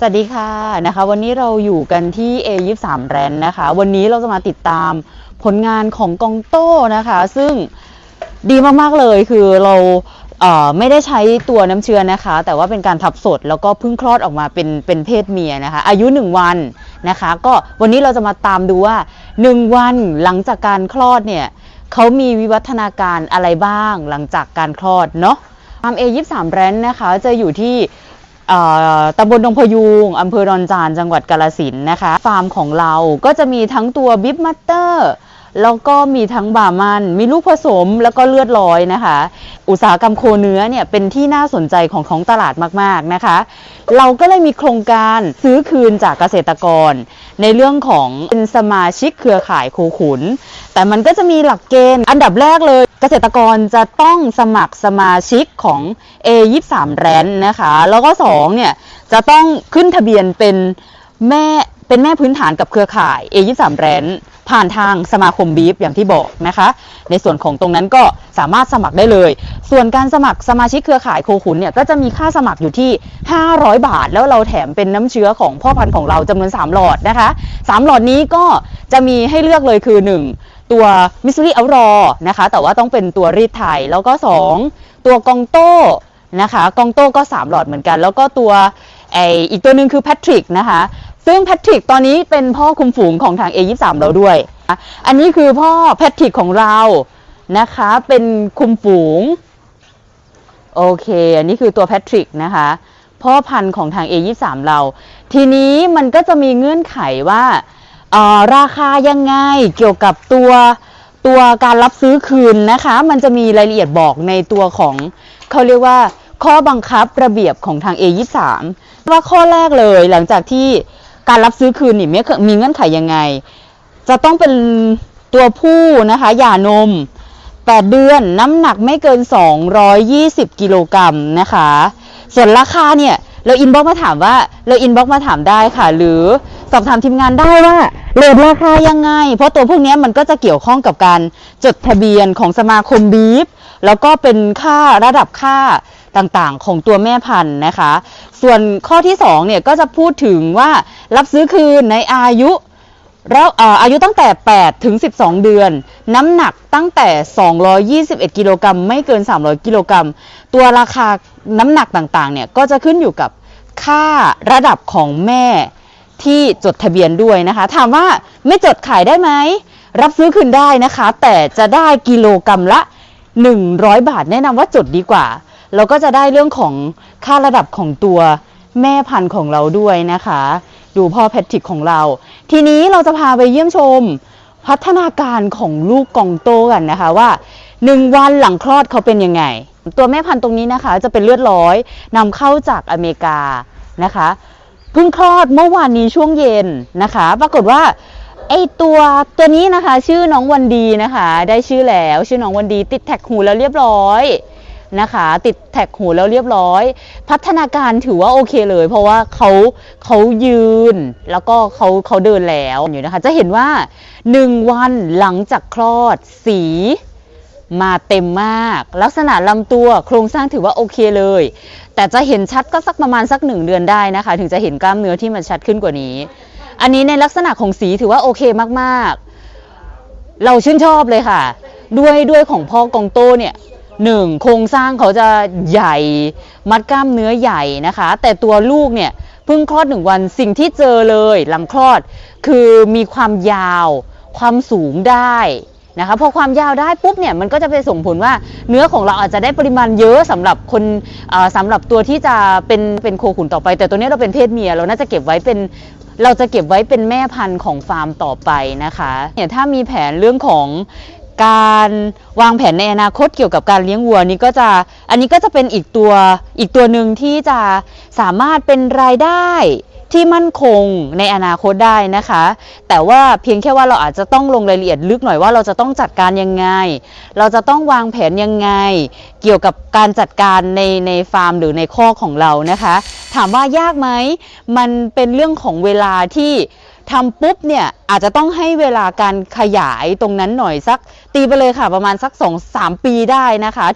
สวัสดีค่ะนะคะวันนี้เราอยู่กันที่ A23 แรนนะคะ วันนี้เราจะมาติดตามผลงานของกองโต้นะคะ ซึ่งดีมาก ๆ เลยคือเราเไม่ได้ใช้ตัวน้ำเชื้อนะคะ แต่ว่าเป็นการทับสดแล้วก็เพิ่งคลอดออกมาเป็นเป็นเพศเมียนะคะ อายุ 1 วันนะคะ ก็วันนี้เราจะมาตามดูว่า 1 วันหลังจากการคลอดเนี่ยเขามีวิวัฒนาการอะไรบ้างหลังจากการคลอดเนาะฟาม A23 แรนนะคะจะอยู่ที่ ตำบลดงพยูงอำเภอดอนจานจังหวัดกาลสินนะคะ ฟาร์มของเราก็จะมีทั้งตัวบิ๊บมัตเตอร์ แล้วก็มีทั้งบามัน มีลูกผสมแล้วก็เลือดลอยนะคะ อุตสาหกรรมโคเนื้อเนี่ยเป็นที่น่าสนใจของท้องตลาดมากๆนะคะ เราก็เลยมีโครงการซื้อคืนจากเกษตรกร ในเรื่องของเป็นสมาชิกเครือข่ายโคขุน แต่มันก็จะมีหลักเกณฑ์อันดับแรกเลย เกษตรกรจะต้องสมัครสมาชิกของ A23 แรนนะคะ แล้วก็2เนี่ยจะต้องขึ้นทะเบียนเป็นแม่ เป็นแม่พื้นฐานกับเครือข่าย A23 แรนผ่านทางสมาคมบีฟอย่างที่บอกนะคะ ในส่วนของตรงนั้นก็สามารถสมัครได้เลย ส่วนการสมัครสมาชิกเครือข่ายโคขุนเนี่ยก็จะมีค่าสมัครอยู่ที่ 500 บาท แล้วเราแถมเป็นน้ำเชื้อของพ่อพันธุ์ของเราจำนวน 3 หลอดนะคะ 3 หลอดนี้ก็จะมีให้เลือกเลยคือ 1 ตัวมิสซูรี่เอารอนะคะ แต่ว่าต้องเป็นตัวรีดไทย แล้วก็ 2 ตัวกองโต้นะคะ กองโต้ก็ 3 หลอดเหมือนกัน แล้วก็ตัวไออีกตัวหนึ่งคือแพทริกนะคะ ซึ่งแพทริกตอนนี้เป็นพ่อคุมฝูงของทาง A23 เราด้วย อันนี้คือพ่อแพทริกของเรานะคะ เป็นคุมฝูง โอเค อันนี้คือตัวแพทริกนะคะ พ่อพันธุ์ของทาง A23 เรา ทีนี้มันก็จะมีเงื่อนไขว่าราคายังไงเกี่ยวกับตัวตัวการรับซื้อคืนนะคะ มันจะมีรายละเอียดบอกในตัวของเขาเรียกว่าข้อบังคับระเบียบของทาง A23 ว่าข้อแรกเลยหลังจากที่ การรับซื้อคืนนี่มีมีเงื่อนไขยังไง จะต้องเป็นตัวผู้นะคะหย่านม 8 เดือนน้ำหนักไม่เกิน 220 กิโลกรัมนะคะ ส่วนราคาเนี่ย เราอินบ็อกมาถามว่า เราอินบ็อกมาถามได้ค่ะ หรือ สอบถามทีมงานได้ว่าเรทราคายังไง เพราะตัวพวกนี้มันก็จะเกี่ยวข้องกับการจดทะเบียนของสมาคมบีฟแล้วก็เป็นค่าระดับค่าต่างๆ ของตัวแม่พันธุ์นะคะ ส่วนข้อที่2เนี่ยก็จะพูดถึงว่ารับซื้อคืนในอายุแล้วเอ่ออายุตั้งแต่ 8 ถึง 12 เดือน น้ำหนักตั้งแต่ 221 กิโลกรัมไม่เกิน 300 กิโลกรัม ตัวราคาน้ำหนักต่างๆ เนี่ย ก็จะขึ้นอยู่กับค่าระดับของแม่ ที่จดทะเบียนด้วยนะคะ ถามว่าไม่จดขายได้ไหม รับซื้อคืนได้นะคะ แต่จะได้กิโลกรัมละ 100 บาทแนะนำว่าจดดีกว่า เราก็จะได้เรื่องของค่าระดับของตัวแม่พันธุ์ของเราด้วยนะคะ ดูพ่อแพทริกของเรา ทีนี้เราจะพาไปเยี่ยมชมพัฒนาการของลูกกองโตกันนะคะว่า 1 วันหลังคลอดเขาเป็นยังไง ตัวแม่พันธุ์ตรงนี้นะคะ จะเป็นเลือดร้อยนำเข้าจากอเมริกานะคะ เพิ่งคลอดเมื่อวานนี้ช่วงเย็นนะคะ ปรากฏว่าไอตัวตัวนี้นะคะ ชื่อน้องวันดีนะคะ ได้ชื่อแล้วชื่อน้องวันดี ติดแท็กหูแล้วเรียบร้อยนะคะ ติดแท็กหูแล้วเรียบร้อย พัฒนาการถือว่าโอเคเลย เพราะว่าเขาเขายืนแล้วก็เขาเขาเดินแล้วอยู่นะคะ จะเห็นว่า 1 วันหลังจากคลอดสี มาเต็มมาก ลักษณะลำตัวโครงสร้างถือว่าโอเคเลย แต่จะเห็นชัดก็สักประมาณสักหนึ่งเดือนได้นะคะ ถึงจะเห็นกล้ามเนื้อที่มันชัดขึ้นกว่านี้ อันนี้ในลักษณะของสีถือว่าโอเคมากๆ เราชื่นชอบเลยค่ะ ด้วยด้วยของพ่อกองโตเนี่ยหนึ่งโครงสร้างเขาจะใหญ่ มัดกล้ามเนื้อใหญ่นะคะ แต่ตัวลูกเนี่ยเพิ่งคลอดหนึ่งวันสิ่งที่เจอเลยหลังคลอด คือมีความยาว ความสูงได้ นะคะพอความยาวได้ปุ๊บเนี่ยมันก็จะไปส่งผลว่าเนื้อของเราอาจจะได้ปริมาณเยอะสำหรับคนเอ่อสำหรับตัวที่จะเป็นเป็นโคขุนต่อไป แต่ตัวนี้เราเป็นเพศเมียเราน่าจะเก็บไว้เป็นเราจะเก็บไว้เป็นแม่พันธุ์ของฟาร์มต่อไปนะคะเนี่ยถ้ามีแผนเรื่องของการวางแผนในอนาคตเกี่ยวกับการเลี้ยงวัวนี้ก็จะอันนี้ก็จะเป็นอีกตัวอีกตัวหนึ่งที่จะสามารถเป็นรายได้ ที่มั่นคงในอนาคตได้นะคะ แต่ว่าเพียงแค่ว่าเราอาจจะต้องลงรายละเอียดลึกหน่อยว่าเราจะต้องจัดการยังไง เราจะต้องวางแผนยังไง เกี่ยวกับการจัดการในในฟาร์มหรือในข้อกของเรานะคะ ถามว่ายากไหมมันเป็นเรื่องของเวลาที่ทำปุ๊บเนี่ยอาจจะต้องให้เวลาการขยายตรงนั้นหน่อยสัก ตีไปเลยค่ะประมาณสัก 2-3 ปีได้นะคะ